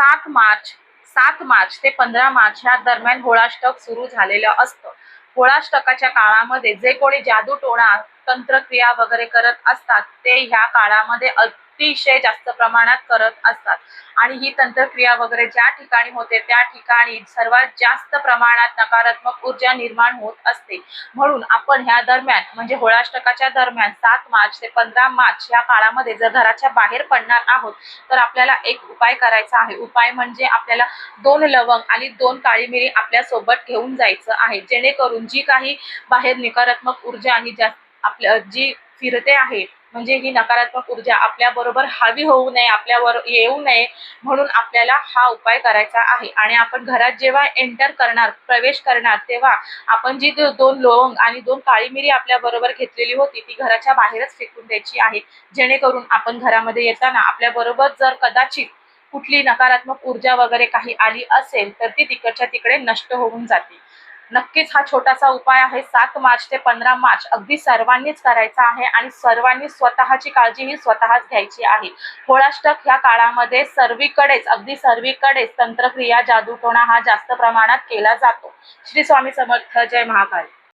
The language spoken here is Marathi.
सात मार्च सात मार्च ते पंधरा मार्च ह्या दरम्यान होळाष्टक सुरू झालेलं असतं. होळाष्टकाच्या काळामध्ये जे कोणी जादू टोणा तंत्रक्रिया वगैरे करत असतात ते ह्या काळामध्ये अतिशय जास्त प्रमाणात करत असतात. आणि ही तंत्रक्रिया वगैरे ज्या ठिकाणी होते त्या ठिकाणी सर्वात जास्त प्रमाणात नकारात्मक ऊर्जा निर्माण होत असते. म्हणून आपण ह्या दरम्यान म्हणजे होळाष्टकाच्या दरम्यान सात मार्च ते पंधरा मार्च या काळामध्ये जर घराच्या बाहेर पडणार आहोत तर आपल्याला एक उपाय करायचा आहे. उपाय म्हणजे आपल्याला दोन लवंग आणि दोन काळी मिरी आपल्यासोबत घेऊन जायचं आहे. जेणेकरून जी काही बाहेर नकारात्मक ऊर्जा आणि जास्त आपल्या जी फिरते आहे म्हणजे ही नकारात्मक ऊर्जा आपल्या बरोबर हवी होऊ नये आपल्यावर येऊ नये म्हणून आपल्याला हा उपाय करायचा आहे. आणि आपण घरात जेव्हा एंटर करणार प्रवेश करणार तेव्हा आपण जी दोन लवंग आणि दोन काळी मिरी आपल्या बरोबर घेतलेली होती ती घराच्या बाहेरच फेकून द्यायची आहे. जेणेकरून आपण घरामध्ये येताना आपल्या बरोबर जर कदाचित कुठली नकारात्मक ऊर्जा वगैरे काही आली असेल तर ती तिकडच्या तिकडे नष्ट होऊन जाते. नक्कीच हा छोटासा उपाय आहे. सात मार्च ते पंधरा मार्च अगदी सर्वांनीच करायचा आहे आणि सर्वांनी स्वतःची काळजी ही स्वतःच घ्यायची आहे. होळाष्टक ह्या काळामध्ये सर्वीकडेच अगदी सर्वीकडेच तंत्रक्रिया जादूटोणा हा जास्त प्रमाणात केला जातो. श्री स्वामी समर्थ. जय महाकाल.